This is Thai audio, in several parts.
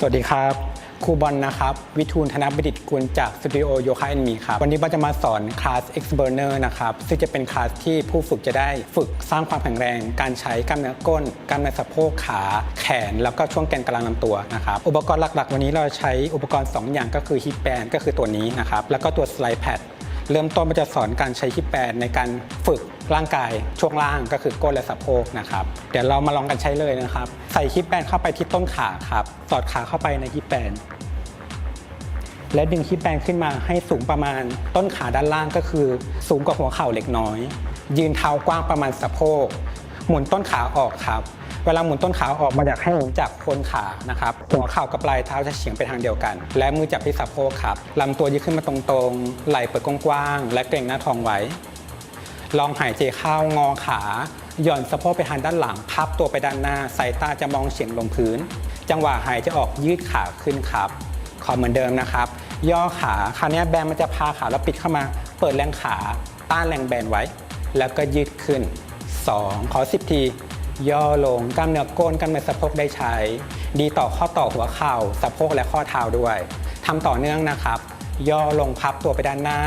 สวัสดีครับครูบอลนะครับ วิทูลธนบดิตกุลจากสตูดิโอโยคะแอนมีครับ วันนี้บอลจะมาสอนคลาส X Burner นะครับ ซึ่งจะเป็นคลาสที่ผู้ฝึกจะได้ฝึกสร้างความแข็งแรง การใช้กล้ามเนื้อก้น กล้ามเนื้อสะโพกขา แขน แล้วก็ช่วงแกนกลางลำตัวนะครับ อุปกรณ์หลักๆ วันนี้เราใช้อุปกรณ์ 2 อย่างก็คือฮิปแบนก็คือตัวนี้นะครับ แล้วก็ตัวสไลด์แพด เริ่มต้นมันจะสอนการใช้ฮิปแบนในการฝึกร่างกายช่วงล่างก็คือก้นและสะโพกนะครับ เดี๋ยวเรามาลองกันใช้เลยนะครับ ใส่ฮิปแบนเข้าไปที่ต้นขาครับ สอดขาเข้าไปในฮิปแบนและดึงฮิปแบนขึ้นมาให้สูงประมาณต้นขาด้านล่างก็คือ สูงกว่าหัวเข่าเล็กน้อย ยืนเท้ากว้างประมาณสะโพก หมุนต้นขาออกครับ เวลาหมุนต้นขาออกมาอยากให้หมุนจากโคนขานะครับหัวเข่ากับปลายเท้าจะเฉียงไปทางเดียวกัน และมือจับที่สะโพกครับลำตัวยืดขึ้นมาตรงๆ ไหล่เปิดกว้างๆและเกร็งหน้าท้องไว้ ลองหายใจเข้างอขาหย่อนสะโพกไปทางด้านหลัง พับตัวไปด้านหน้าสายตาจะมองเฉียงลงพื้น จังหวะหายใจออกยืดขาขึ้นครับขอเหมือนเดิมนะครับ ย่อขาคราวนี้แบนมันจะพาขาแล้วปิดเข้ามา เปิดแรงขาต้านแรงแบนไว้ แล้วก็ยืดขึ้น 2 ขอ 10 ที ย่อลงกล้ามเนื้อก้นกล้ามเนื้อสะโพกได้ใช้ ดีต่อข้อต่อหัวเข่าสะโพกและข้อเท้าด้วยทำต่อเนื่องนะครับ ย่อลงพับตัวไปด้านหน้า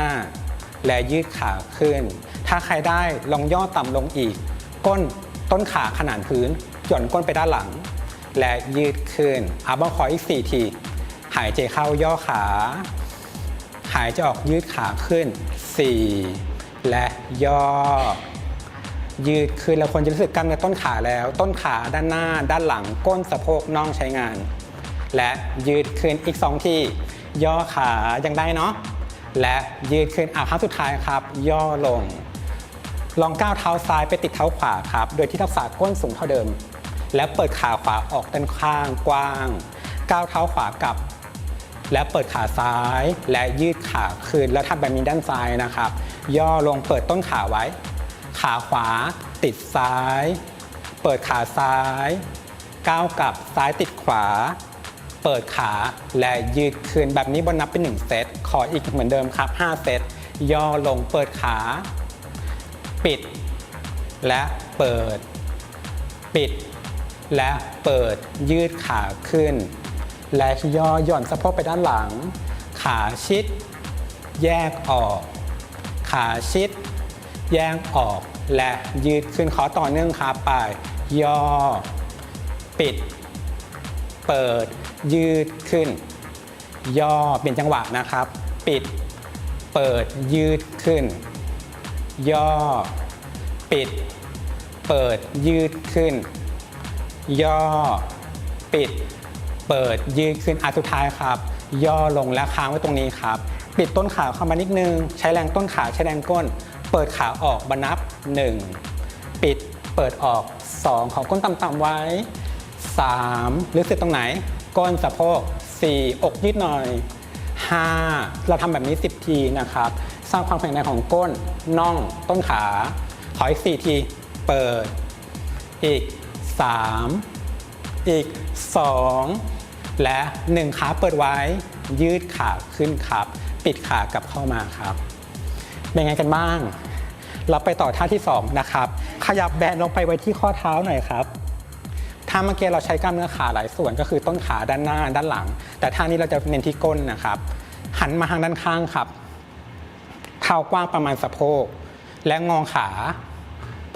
และยืดขาขึ้น ถ้าใครได้ลองย่อต่ำลงอีก ก้นต้นขาขนานพื้น หย่อนก้นไปด้านหลัง และยืดขึ้นอาบอคออีก 4 ทีหายใจเข้าย่อขา หายใจออกยืดขาขึ้น 4 และย่อ ยืดขึ้นเราควรจะรู้สึกกล้ามเนื้อต้นขาแล้ว ต้นขาด้านหน้า ด้านหลัง ก้นสะโพกน่องใช้งาน และยืดขึ้นอีก2ที่ย่อขายังได้เนาะและยืดขึ้นอะครั้งสุดท้ายครับ ย่อลง ลองก้าวเท้าซ้ายไปติดเท้าขวาครับ โดยที่ทักษะก้นสูงเท่าเดิม และเปิดขาขวาออกด้านข้างกว้างก้าวเท้าขวากลับ และเปิดขาซ้ายและยืดขาขึ้นแล้วทำแบบนี้ด้านซ้ายนะครับ ย่อลงเปิดต้นขาไว้ ขาขวา ติดซ้าย เปิดขาซ้าย ก้าวกลับซ้ายติดขวา เปิดขาและยืดขึ้นแบบนี้บนนับเป็น 1 เซต ขออีกเหมือนเดิมครับ 5 เซต ย่อลงเปิดขา ปิด และเปิด ปิด และเปิดยืดขาขึ้น และย่อหย่อนสะโพกไปด้านหลัง ขาชิด แยกออก ขาชิดแยกออก และยืดขึ้นขอต่อเนื่องครับไป ย่อ ปิด เปิด ยืดขึ้น ย่อเปลี่ยนจังหวะนะครับ ปิด เปิด ยืดขึ้น ย่อ ปิด เปิด ยืดขึ้น ย่อ ปิด เปิด ยืดขึ้นอันสุดท้ายครับ ย่อลงและค้างไว้ตรงนี้ครับ ปิดต้นขาเข้ามานิดนึง ใช้แรงต้นขาใช้แรงก้น เปิดขาออกบรรนับ 1 ปิดเปิดออก 2 ของก้นต่ำๆไว้ 3 รู้สึกตรงไหน ก้นสะโพก 4 อกยืดหน่อย 5 เราทำแบบนี้ 10 ทีนะครับ สร้างความแข็งแรงของก้นน่องต้นขา ขออีก 4 ที เปิด อีก 3 อีก 2 และ 1 ขาเปิดไว้ ยืดขาขึ้นครับ ปิดขากลับเข้ามาครับ เป็นไงกันบ้างเราไปต่อท่าที่ 2 นะครับ ขยับแบนลงไปไว้ที่ข้อเท้าหน่อยครับท่าเมื่อกี้เราใช้กล้ามเนื้อขาหลายส่วนก็คือต้นขาด้านหน้าด้านหลัง แต่ท่านี้เราจะเน้นที่ก้นนะครับ หันมาทางด้านข้างครับ เท้ากว้างประมาณสะโพก และงองขา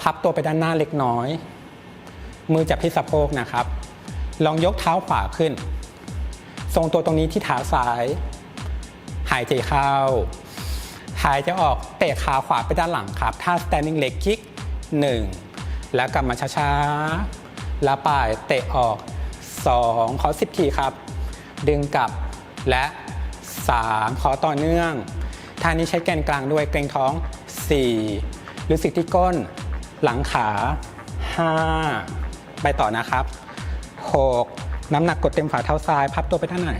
พับตัวไปด้านหน้าเล็กน้อย มือจับที่สะโพกนะครับ ลองยกเท้าขวาขึ้น ทรงตัวตรงนี้ที่เท้าซ้าย หายใจเข้า หายใจออกเตะขาขวาไปด้านหลังครับท่า standing leg kick 1 แล้วกลับมาช้าๆแล้วป่ายเตะออก 2 ขอ 10 ทีครับ ดึงกลับและ 3 ขอต่อเนื่องท่านี้ใช้แกนกลางด้วยเกรงท้อง 4 รู้สึกที่ก้น หลังขา 5 ไปต่อนะครับ 6 น้ำหนักกดเต็มฝ่าเท้าซ้าย พับตัวไปด้านหน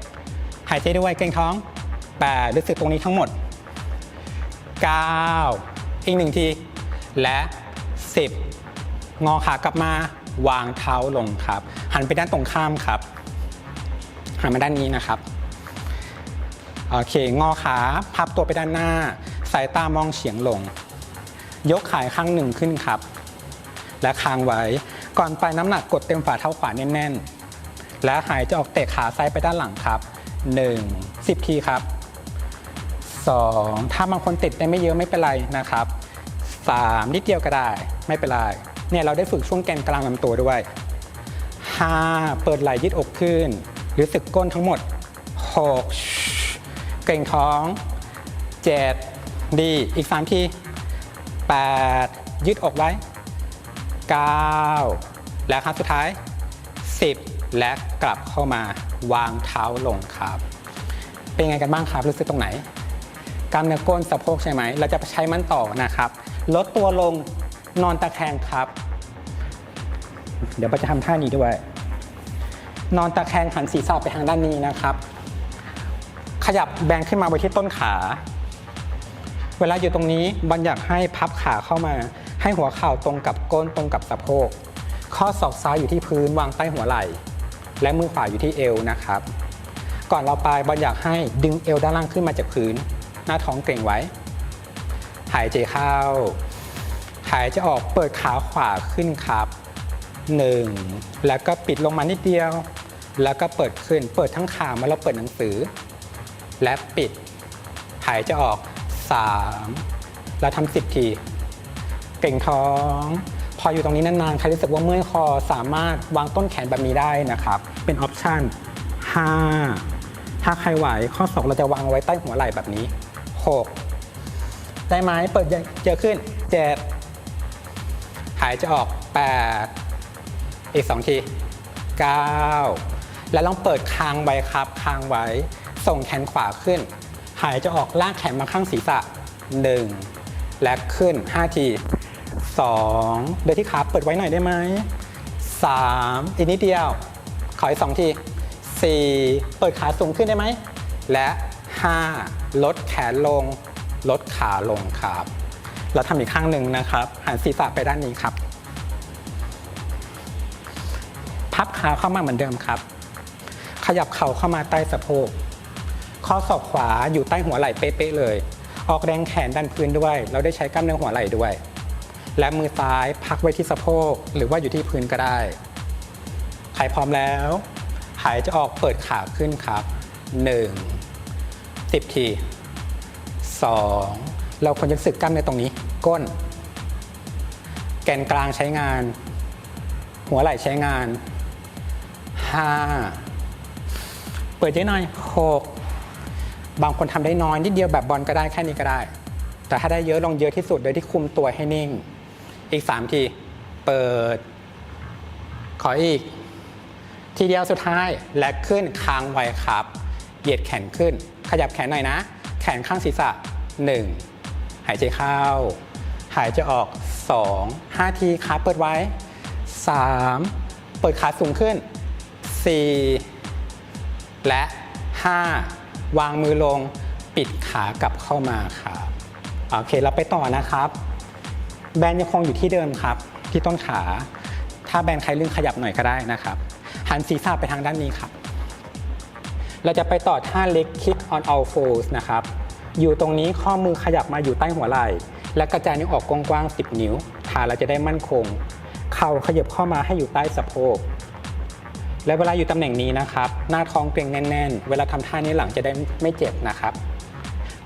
7หายใจด้วยเกรงท้อง 8 รู้สึกตรงนี้ทั้งหมด 9 อีกหนึ่งที และ 10 งอขากลับมาวางเท้าลงครับ หันไปด้านตรงข้ามครับ หันมาด้านนี้นะครับ โอเค งอขาพับตัวไปด้านหน้า สายตามองเฉียงลง ยกขายข้างหนึ่งขึ้นครับ และค้างไว้ ก่อนไปน้ำหนักกดเต็มฝ่าเท้าขวาแน่น ๆ และหายจะออกเตะขาซ้ายไปด้านหลังครับ 1 10ทีครับ 2 ถ้าบางคนติดได้ไม่เยอะไม่เป็นไรนะครับ 3 นิดเดียวก็ได้ไม่เป็นไรเนี่ยเราได้ฝึกช่วงแกนกลางลำตัวด้วย 5 เปิดไหล่ยืดอกขึ้น หรือสึกก้นทั้งหมด 6 เกร็งท้อง 7 ดี อีก 3 ที 8 ยืดอกไว้ 9 และครั้งสุดท้าย 10 และกลับเข้ามาวางเท้าลงครับ เป็นไงกันบ้างครับ รู้สึกตรงไหน กล้ามเนื้อก้นสะโพกใช่ไหม เราจะใช้มันต่อนะครับ ลดตัวลงนอนตะแคงครับ เดี๋ยวเราจะทำท่านี้ด้วย นอนตะแคงหันศีรษะไปทางด้านนี้นะครับ ขยับแบนขึ้นมาไว้ที่ต้นขา เวลาอยู่ตรงนี้บอลอยากให้พับขาเข้ามา ให้หัวเข่าตรงกับก้นตรงกับสะโพก ข้อศอกซ้ายอยู่ที่พื้นวางใต้หัวไหล่ และมือขวาอยู่ที่เอวนะครับ ก่อนเราไปบอลอยากให้ดึงเอวด้านล่างขึ้นมาจากพื้น หน้าท้องเกร็งไว้ หายใจเข้า หายใจออกเปิดขาขวาขึ้นครับ1แล้วก็ปิดลงมานิดเดียว แล้วก็เปิดขึ้น เปิดทั้งขามื่อเราเปิดหนังสือ และปิด หายใจออก3แล้วทำ10ที เก่งท้อง พออยู่ตรงนี้นานๆ ใครรู้สึกว่าเมื่อยคอสามารถวางต้นแขนแบบนี้ได้นะครับ เป็นออปชั่น5ถ้าใครไหวข้อศอกเราจะวางไว้ใต้หัวไหล่แบบนี้ 6 ได้ไหมเปิดเยอะขึ้น 7 หายใจออก 8 อีก 2 ที 9 แล้วลองเปิดคางไว้ครับคางไว้ ส่งแขนขวาขึ้น หายจะออกลากแขนมาข้างศีรษะ 1 และขึ้น 5 ที 2 โดยที่ขาเปิดไว้หน่อยได้ไหม 3 อีกนิดเดียว ขออีก 2 ที 4 เปิดขาสูงขึ้นได้ไหม และ 5 ลดแขนลง ลดขาลงครับเราทำอีกข้างหนึ่งนะครับ หันศีรษะไปด้านนี้ครับ พับขาเข้ามาเหมือนเดิมครับ ขยับเข่าเข้ามาใต้สะโพก ข้อศอกขวาอยู่ใต้หัวไหล่เป๊ะๆเลย ออกแรงแขนดันพื้นด้วย เราได้ใช้กล้ามเนื้อหัวไหล่ด้วย และมือซ้ายพักไว้ที่สะโพก หรือว่าอยู่ที่พื้นก็ได้ ใครพร้อมแล้ว หายจะออกเปิดขาขึ้นครับ 1 10 ที 2 เราควรจะสึกกล้ามเนื้อตรงนี้ ก้น แกนกลางใช้งาน หัวไหล่ใช้งาน 5 เปิดเยอะหน่อย 6 บางคนทำได้น้อยนิดเดียวแบบบอลก็ได้แค่นี้ก็ได้ แต่ถ้าได้เยอะลองเยอะที่สุดโดยที่คุมตัวให้นิ่ง อีก 3 ที เปิด ขออีก ทีเดียวสุดท้ายและขึ้นค้างไว้ครับ เหยียดแขนขึ้น ขยับแขนหน่อยนะ แขนข้างศีรษะ 1 หายใจเข้า หายใจออก 2 5 ทีขาเปิดไว้ 3 เปิดขาสูงขึ้น 4 และ 5 วางมือลงปิดขากลับเข้ามาครับโอเคเราไปต่อนะครับ แบนยังคงอยู่ที่เดิมครับ ที่ต้นขา ถ้าแบนใครลื่นขยับหน่อยก็ได้นะครับ หันศีรษะไปทางด้านนี้ครับ เราจะไปต่อท่าเล็ก kick on all fours นะครับ อยู่ตรงนี้ข้อมือขยับมาอยู่ใต้หัวไหล่ และกระจายนิ้วออกกว้างๆ 10 นิ้วขาเราจะได้มั่นคง เข่าขยับเข้ามาให้อยู่ใต้สะโพก และเวลาอยู่ตำแหน่งนี้นะครับ หน้าท้องเกร็งแน่น ๆ เวลาทำท่านี้หลังจะได้ไม่เจ็บนะครับ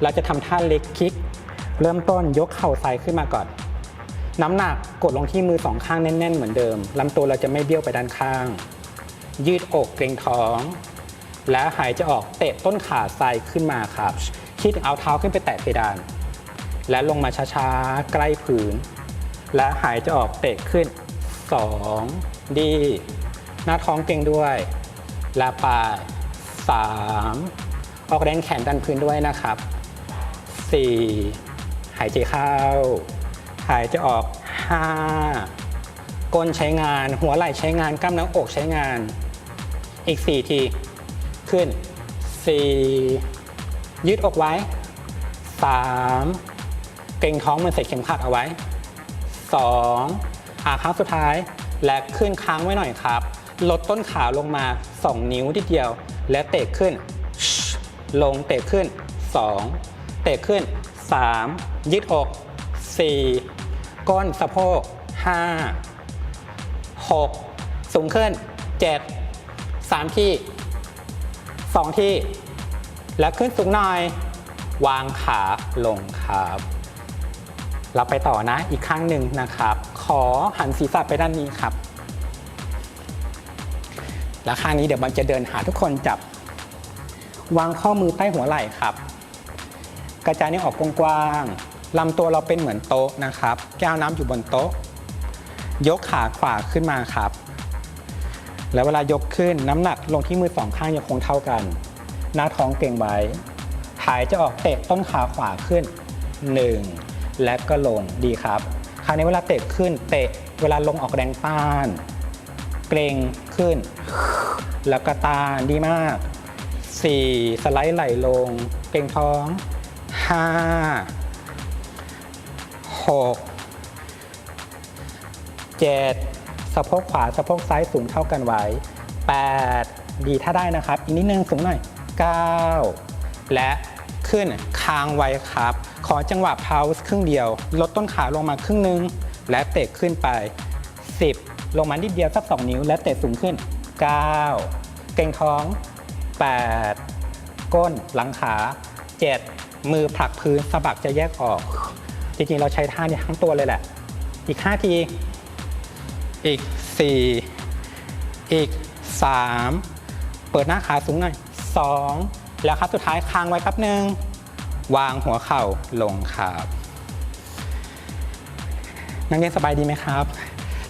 เราจะทำท่าเล็กคิก เริ่มต้นยกเข่าซ้ายขึ้นมาก่อน น้ำหนักกดลงที่มือสองข้างแน่น ๆ เหมือนเดิมลำตัวเราจะไม่เบี้ยวไปด้านข้าง ยืดอกเกร็งท้อง และหายใจะออกเตะต้นขาซ้ายขึ้นมาครับคิดเอาเท้าขึ้นไปแตะเพดาน และลงมาช้าๆ ใกล้พื้น และหายใจะออกเตะขึ้น 2 ดี หน้าท้องเกร็งด้วย และปลาย3ออกแรงแขนดันพื้นด้วยนะครับ 4 หายใจเข้า หายใจออก 5ก้นใช้งาน หัวไหล่ใช้งาน กล้ามเนื้ออกใช้งาน อีก 4 ที ขึ้น 4 ยืดอกไว้ 3 เกร็งท้องเหมันใส่เข็มขัดเอาไว้ 2อาครั้งสุดท้ายและขึ้นค้างไว้หน่อยครับ ลดต้นขาลงมา 2 นิ้วทีเดียว และเตะขึ้น ลงเตะขึ้น 2 เตะขึ้น 3 ยืดอก 4 ก้นสะโพก 5 6 สูงขึ้น7สามที่ สองที่ แล้วขึ้นสูงหน่อย วางขาลงครับ เราไปต่อนะอีกครั้งหนึ่งนะครับ ขอหันศีรษะไปด้านนี้ครับ แล้วข้างนี้เดี๋ยวมันจะเดินหาทุกคนจับ วางข้อมือใต้หัวไหล่ครับ กระจายนิ้วออกกว้างๆลำตัวเราเป็นเหมือนโต๊ะนะครับ แก้วน้ำอยู่บนโต๊ะ ยกขาขวาขึ้นมาครับ แล้วเวลายกขึ้นน้ำหนักลงที่มือสองข้างยังคงเท่ากัน หน้าท้องเก่งไว้หายจะออกเตะต้นขาขวาขึ้น 1 และก็ลงดีครับ คราวนี้เวลาเตะขึ้นเตะเวลาลงออกแรงต้าน เกรงขึ้น แล้วก็ต้านดีมาก 4 สไลด์ไหลลง เกรงท้อง 5 6 7 สะโพกขวาสะโพกซ้ายสูงเท่ากันไว้ 8 ดีถ้าได้นะครับ อีกนิดนึงสูงหน่อย 9 และขึ้นค้างไว้ครับ ขอจังหวะพาวส์ครึ่งเดียว ลดต้นขาลงมาครึ่งหนึง และเตะขึ้นไป 10 ลงมานิดเดียวสัก 2 นิ้ว และเตะสูงขึ้น 9 เก่งท้อง 8 ก้นหลังขา 7 มือผลักพื้นสะบักจะแยกออก จริงๆ เราใช้ท่านี้ทั้งตัวเลยแหละ อีก 5 ที อีก 4 อีก 3 เปิดหน้าขาสูงหน่อย 2 แล้วครับสุดท้ายค้างไว้ครับหนึ่งวางหัวเข่าลงครับนักเรียนสบายดีไหมครับ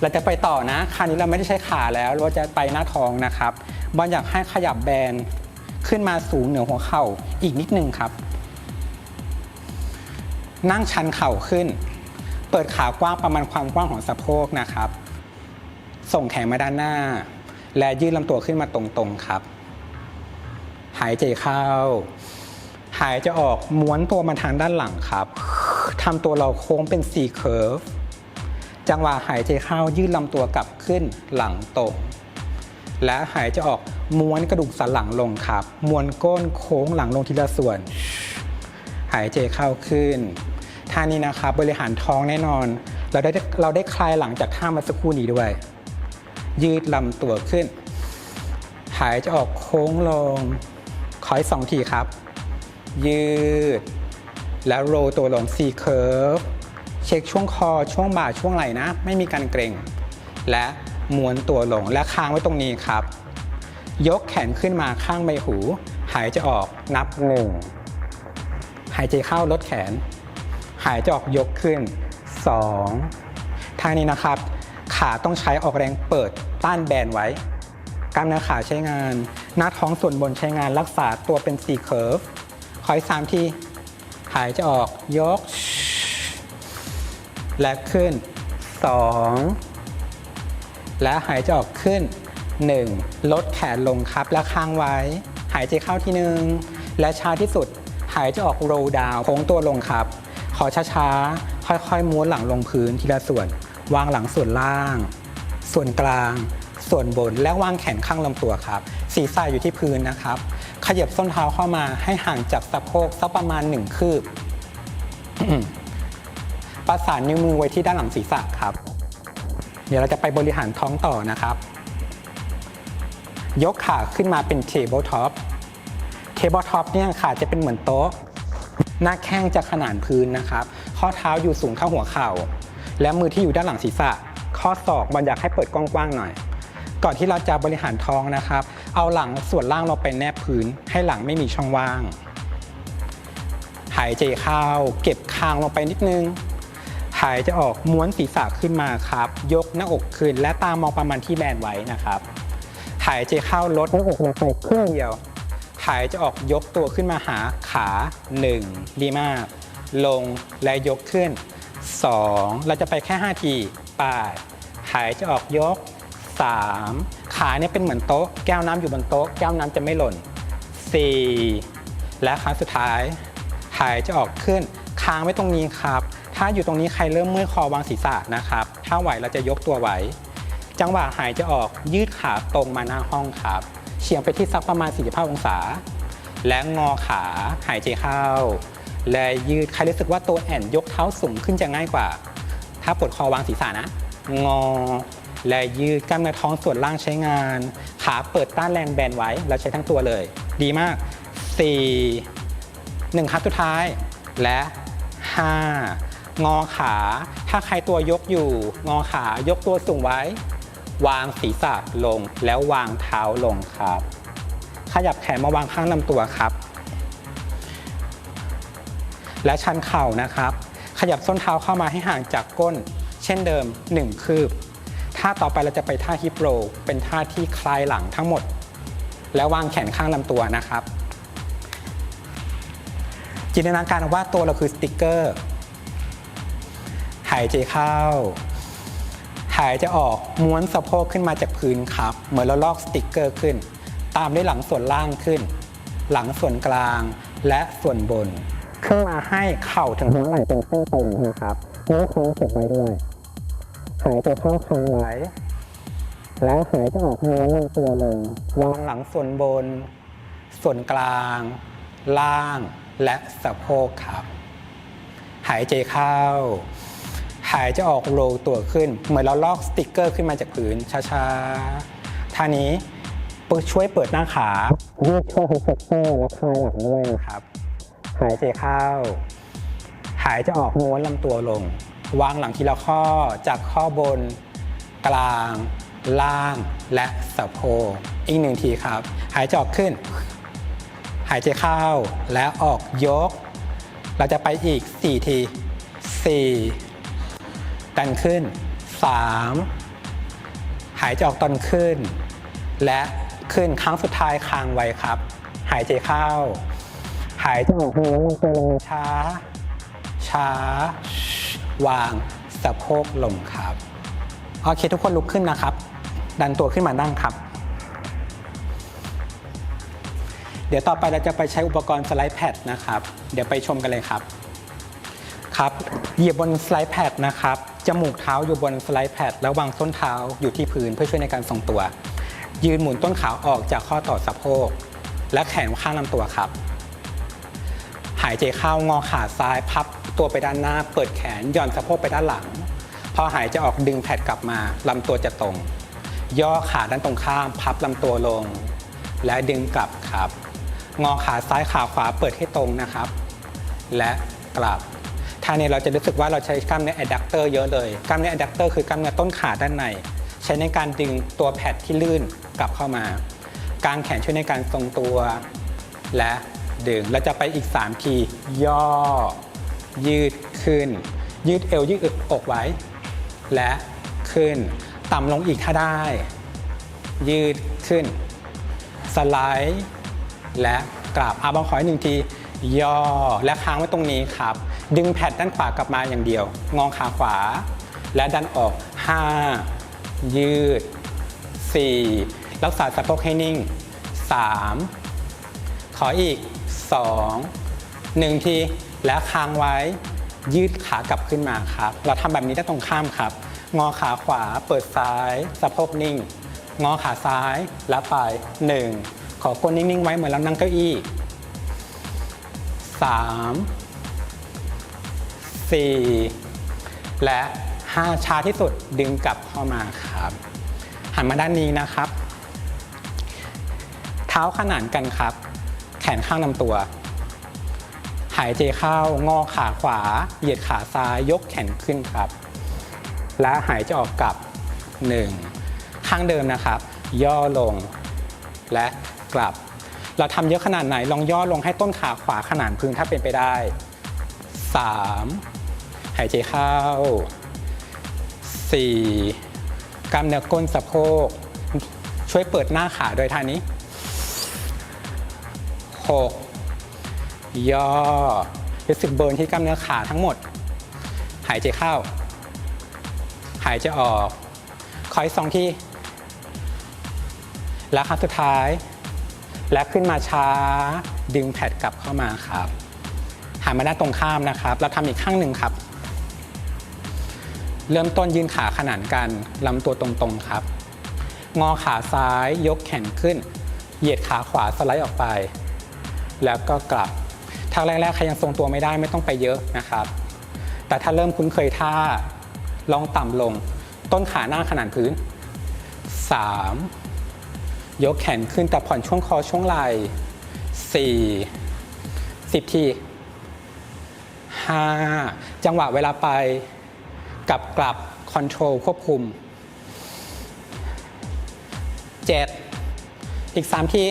เราจะไปต่อนะคราวนี้เราไม่ได้ใช้ขาแล้วเราจะไปหน้าท้องนะครับบอลอยากให้ขยับแบนขึ้นมาสูงเหนือหัวเข่าอีกนิดนึงครับ นั่งชันเข่าขึ้น เปิดขากว้างประมาณความกว้างของสะโพกนะครับ ส่งแขนมาด้านหน้า และยืดลำตัวขึ้นมาตรงๆครับ หายใจเข้า หายใจออกม้วนตัวมาทางด้านหลังครับทำตัวเราโค้งเป็น C curve จังหวะหายใจเข้ายืดลำตัวกลับขึ้นหลังตรงและหายใจออกม้วนกระดูกสันหลังลงครับม้วนก้นโค้งหลังลงทีละส่วน หายใจเข้าขึ้นท่านี้นะครับบริหารท้องแน่นอน เราได้เราได้คลายหลังจากท่ามาสักครู่นี้ด้วย ยืดลำตัวขึ้น หายใจออกโค้งลงขออีกสองทีครับ ยืด แล้วโรตัวลง C curve เช็คช่วงคอช่วงบ่าช่วงไหล่นะ ไม่มีการเกร็ง และม้วนตัวลงและค้างไว้ตรงนี้ครับ ยกแขนขึ้นมาข้างใบหู หายใจออกนับหนึ่งหายใจเข้าลดแขน หายใจออกยกขึ้น 2ท่านี้นะครับ ขาต้องใช้ออกแรงเปิดต้านแบนไว้ กล้ามเนื้อขาใช้งาน หน้าท้องส่วนบนใช้งานรักษาตัวเป็น C curve ขออีกสามทีหายใจออกยก และขึ้น 2 และหายใจออกขึ้น 1 ลดแขนลงครับและค้างไว้ หายใจเข้าที่หนึ่งและช้าที่สุดหายใจออก roll down โค้งตัวลงครับ ขอช้าๆ ค่อยๆม้วนหลังลงพื้นทีละส่วน วางหลังส่วนล่าง ส่วนกลาง ส่วนบน และวางแขนข้างลำตัวครับ ศีรษะอยู่ที่พื้นนะครับ ขยับส้นเท้าเข้ามาให้ห่างจากสะโพกสักประมาณ1คืบ ประสานนิ้วมือไว้ที่ด้านหลังศีรษะครับ เดี๋ยวเราจะไปบริหารท้องต่อนะครับ ยกขาขึ้นมาเป็น table top table top เนี่ยขาจะเป็นเหมือนโต๊ะ หน้าแข้งจะขนานพื้นนะครับ ข้อเท้าอยู่สูงเท่าหัวเข่า และมือที่อยู่ด้านหลังศีรษะ ข้อศอกบอลอยากให้เปิดกว้างๆหน่อย ก่อนที่เราจะบริหารท้องนะครับ เอาหลังส่วนล่างเราไปแนบพื้น ให้หลังไม่มีช่องว่าง หายใจเข้าเก็บคางลงไปนิดนึง หายใจออกม้วนศีรษะขึ้นมาครับ ยกหน้าอกขึ้น และตามองประมาณที่แบนไว้นะครับ หายใจเข้าลดหน้าอกลงไปครึ่งเดียวหายใจออกยกตัวขึ้นมาหาขา 1 ดีมาก ลงและยกขึ้น 2 เราจะไปแค่ 5 ทีปาดหายใจออกยก 3 ขาเนี่ยเป็นเหมือนโต๊ะ แก้วน้ำอยู่บนโต๊ะ แก้วน้ำจะไม่หล่น 4 และครั้งสุดท้าย หายจะออกขึ้น ค้างไว้ตรงนี้ครับ ถ้าอยู่ตรงนี้ใครเริ่มเมื่อยคอวางศีรษะนะครับ ถ้าไหวเราจะยกตัวไหว จังหวะหายจะออกยืดขาตรงมาหน้าห้องครับเฉียงไปที่สักประมาณ45องศา และงอขาหายใจเข้า และยืด ใครรู้สึกว่าตัวแอนยกเท้าสูงขึ้นจะง่ายกว่า ถ้าปวดคอวางศีรษะนะ งอ และยืดกล้ามเนื้อท้องส่วนล่างใช้งาน ขาเปิดต้านแรงแบนไว้แล้วใช้ทั้งตัวเลย ดีมาก 4 1ครับสุดท้าย และ 5 งอขา ถ้าใครตัวยกอยู่ งอขายกตัวสูงไว้ วางศีรษะลงแล้ววางเท้าลงครับ ขยับแขนมาวางข้างลำตัวครับ และชันเข่านะครับ ขยับส้นเท้าเข้ามาให้ห่างจากก้น เช่นเดิม 1 คืบ ท่าต่อไปเราจะไปท่าฮิปโรเป็นท่าที่คลายหลังทั้งหมด แล้ววางแขนข้างลำตัวนะครับ จินตนาการว่าตัวเราคือสติกเกอร์ หายใจเข้า หายใจออกม้วนสะโพกขึ้นมาจากพื้นครับ เหมือนเราลอกสติกเกอร์ขึ้น ตามด้วยหลังส่วนล่างขึ้น หลังส่วนกลางและส่วนบน ขึ้นมาให้เข่าถึงหัวไหล่เป็นเส้นตรงนะครับนิ้วโค้งเก็บไว้ด้วยหายใจเข้าค้างไว้แล้วหายใจออกม้วนลงตัวลงวางหลังส่วนบน ส่วนกลาง ล่างและสะโพกครับ หายใจเข้า หายใจออกโรลตัวขึ้น เหมือนเราลอกสติกเกอร์ขึ้นมาจากพื้นช้าๆท่านี้ช่วยเปิดหน้าขายืดช่วงเซ็กเซอร์และคลายหลังด้วยครับ หายใจเข้า หายใจออกม้วนลำตัวลง วางหลังทีละข้อจากข้อบน กลาง ล่างและสะโพกอีกหนึ่งทีครับ หายใจออกขึ้น หายใจเข้าและออกยก เราจะไปอีก 4 ที 4 ดันขึ้น 3 หายใจออกตอนขึ้น และขึ้นครั้งสุดท้ายค้างไว้ครับ หายใจเข้า หายใจออกม้วนลงตัวลงช้า ช้า วางสะโพกลงครับโอเคทุกคนลุกขึ้นนะครับ ดันตัวขึ้นมานั่งครับ เดี๋ยวต่อไปเราจะไปใช้อุปกรณ์สไลด์แพดนะครับ เดี๋ยวไปชมกันเลยครับครับเหยียบบนสไลด์แพดนะครับ จมูกเท้าอยู่บนสไลด์แพดแล้ววางส้นเท้าอยู่ที่พื้นเพื่อช่วยในการทรงตัว ยืนหมุนต้นขาออกจากข้อต่อสะโพก และแขนข้างลำตัวครับ หายใจเข้างอขาซ้ายพับตัวไปด้านหน้า เปิดแขนย่อนสะโพกไปด้านหลัง พอหายใจออกดึงแผดกลับมาลำตัวจะตรง ย่อขาด้านตรงข้าม พับลำตัวลง และดึงกลับครับ งอขาซ้ายขาขวาเปิดให้ตรงนะครับ และกลับท่านี้เราจะรู้สึกว่าเราใช้กล้ามเนื้อ adductor เยอะเลยกล้ามเนื้อ adductor คือกล้ามเนื้อต้นขาด้านใน ใช้ในการดึงตัวแพดที่ลื่นกลับเข้ามากางแขนช่วยในการทรงตัวและ ดึงเราจะไปอีก 3 ที ย่อ ยืดขึ้น ยืดเอวยืดอกไว้ และขึ้น ต่ำลงอีกถ้าได้ ยืดขึ้น สไลด์ และกลับอาบังขออีกหนึ่งที ย่อและค้างไว้ตรงนี้ครับ ดึงแพดด้านขวากลับมาอย่างเดียว งองขาขวา และดันออก 5 ยืด 4 รักษาสะโพกให้นิ่ง 3 ขออีก 2 1 ทีและค้างไว้ยืดขากลับขึ้นมาครับ เราทำแบบนี้ได้ตรงข้ามครับ งอขาขวาเปิดซ้าย สะโพกนิ่ง งอขาซ้ายแล้วไป 1 ขอก้นนิ่งๆไว้เหมือนเรานั่งเก้าอี้ 3 4 และ 5ช้าที่สุดดึงกลับเข้ามาครับ หันมาด้านนี้นะครับ เท้าขนานกันครับ นข้างลำตัว หายใจเข้างอขาขวา เหยียดขาซ้ายยกแขนขึ้นครับ และหายใจออกกลับ 1 ข้างเดิมนะครับ ย่อลงและกลับ เราทำเยอะขนาดไหนลองย่อลงให้ต้นขาขวาขนานพื้นถ้าเป็นไปได้ 3 หายใจเข้า 4 กล้ามเนื้อก้นสะโพก ช่วยเปิดหน้าขาโดยท่านี้ 6ย่อรู้สึกเบิร์นที่กล้ามเนื้อขาทั้งหมด หายใจเข้า หายใจออกขออีกสองที่ แล้วครั้งสุดท้าย และขึ้นมาช้า ดึงแพดกลับเข้ามาครับหันมาด้านตรงข้ามนะครับ เราทำอีกข้างหนึ่งครับ เริ่มต้นยืนขาขนานกันลำตัวตรงๆครับ งอขาซ้ายยกแขนขึ้น เหยียดขาขวาสไลด์ออกไป แล้วก็กลับท่าแรกๆใครยังทรงตัวไม่ได้ไม่ต้องไปเยอะนะครับ แต่ถ้าเริ่มคุ้นเคยท่าลองต่ำลง ต้นขาหน้าขนานพื้น 3. ยกแขนขึ้นแต่ผ่อนช่วงคอช่วงไหล่ 4. 10 ที 5. จังหวะเวลาไปกลับกลับคอนโทรลควบคุม 7. อีก 3 ที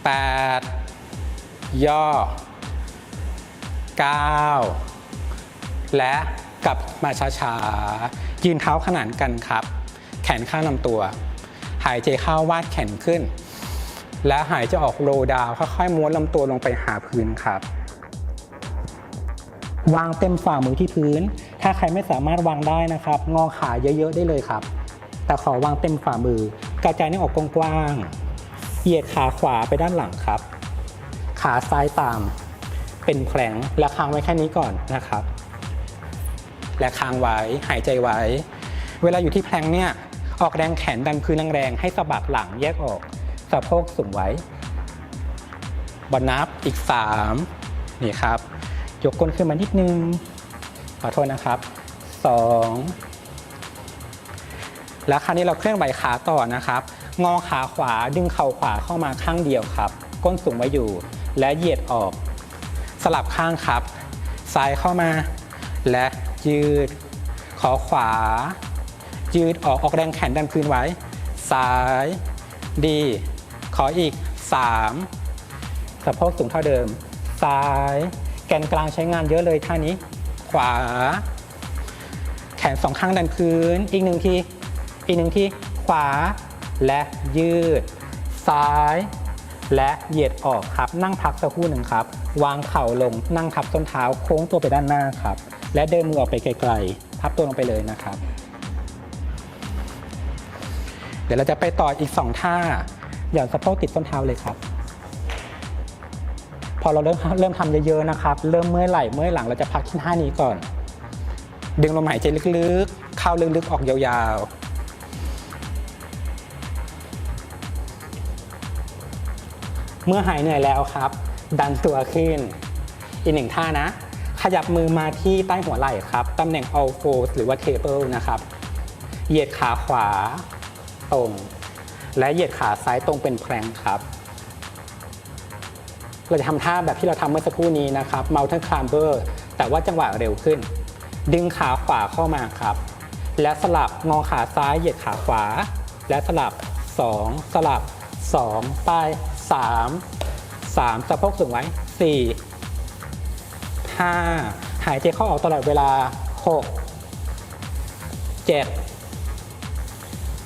8. ย่อ 9 และกลับมาช้าๆ ยืนเท้าขนานกันครับ แขนข้างลำตัว หายใจเข้าวาดแขนขึ้น และหายใจออกโลดาวค่อยๆม้วนลำตัวลงไปหาพื้นครับ วางเต็มฝ่ามือที่พื้น ถ้าใครไม่สามารถวางได้นะครับ งอขาเยอะๆได้เลยครับ แต่ขอวางเต็มฝ่ามือกระจายนิ้วออกกว้างๆ เหยียดขาขวาไปด้านหลังครับ ขาซ้ายตาม เป็นแผลงและค้างไว้แค่นี้ก่อนนะครับ และค้างไว้หายใจไว้ เวลาอยู่ที่แพลงเนี่ยออกแรงแขนดันพื้นแรงๆให้สะบักหลังแยกออกสะโพกสูงไว้บอนับอีก 3 นี่ครับ ยกก้นขึ้นมานิดนึง ขอโทษนะครับ 2 แล้วคราวนี้เราเคลื่อนไหวขาต่อนะครับ งอขาขวาดึงเข่าขวาเข้ามาข้างเดียวครับ ก้นสูงไว้อยู่ และเหยียดออก สลับข้างครับ ซ้ายเข้ามา และยืด ขอขวา ยืดออกออกแรงแขนดันพื้นไว้ ซ้าย ดี ขออีก 3 สะโพกสูงเท่าเดิม ซ้าย แกนกลางใช้งานเยอะเลยท่านี้ ขวา แขนสองข้างดันพื้น อีกหนึ่งที อีกหนึ่งที ขวา และยืด ซ้าย และเหยียดออกครับ นั่งพักสักครู่หนึ่งครับ วางเข่าลงนั่งทับส้นเท้าโค้งตัวไปด้านหน้าครับ และเดินมือออกไปไกลๆ พับตัวลงไปเลยนะครับ เดี๋ยวเราจะไปต่ออีก 2 ท่าหย่อนสะโพกติดส้นเท้าเลยครับ พอเราเริ่มเริ่มทำเยอะๆนะครับ เริ่มเมื่อยไหล่เมื่อยหลังเราจะพักที่ท่านี้ก่อน ดึงลมหายใจลึกๆ เข้าลึกๆออกยาวๆ เมื่อหายเหนื่อยแล้วครับ ดันตัวขึ้น อีกหนึ่งท่านะ ขยับมือมาที่ใต้หัวไหล่ครับ ตำแหน่ง all four หรือว่า table นะครับ เหยียดขาขวาตรง และเหยียดขาซ้ายตรงเป็นแพลงครับ เราจะทำท่าแบบที่เราทำเมื่อสักครู่นี้นะครับ mountain climber แต่ว่าจังหวะเร็วขึ้น ดึงขาขวาเข้ามาครับ และสลับงอขาซ้ายเหยียดขาขวา และสลับ 2 สลับ 2 ไป 3 3สะโพกสูงไว้4 5หายใจเข้าออกตลอดเวลา6 7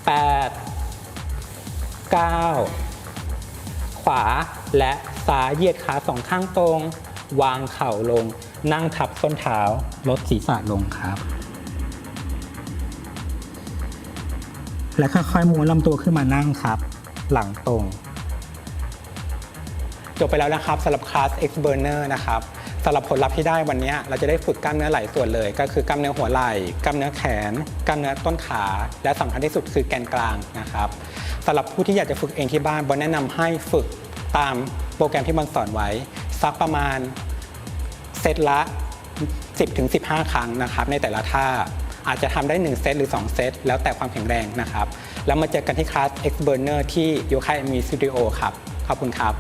8 9ขวาและซ้ายเหยียดขาสองข้างตรง วางเข่าลง นั่งทับส้นเท้า ลดศีรษะลงครับ และค่อยๆม้วนลำตัวขึ้นมานั่งครับ หลังตรง จบไปแล้วนะครับสำหรับคลาส X Burner นะครับสำหรับผลลัพธ์ที่ได้วันนี้เราจะได้ฝึกกล้ามเนื้อหลายส่วนเลย ก็คือกล้ามเนื้อหัวไหล่กล้ามเนื้อแขน กล้ามเนื้อต้นขา และสำคัญที่สุดคือแกนกลางนะครับสำหรับผู้ที่อยากจะฝึกเองที่บ้านบอลแนะนำให้ฝึกตามโปรแกรมที่บอลสอนไว้สักประมาณเซตละ 10-15 ครั้งนะครับในแต่ละท่าอาจจะทำได้ 1 เซตหรือ 2 เซต แล้วแต่ความแข็งแรงนะครับ แล้วมาเจอกันที่คลาส X Burner ที่ Yoga Me Studio ครับ ขอบคุณครับ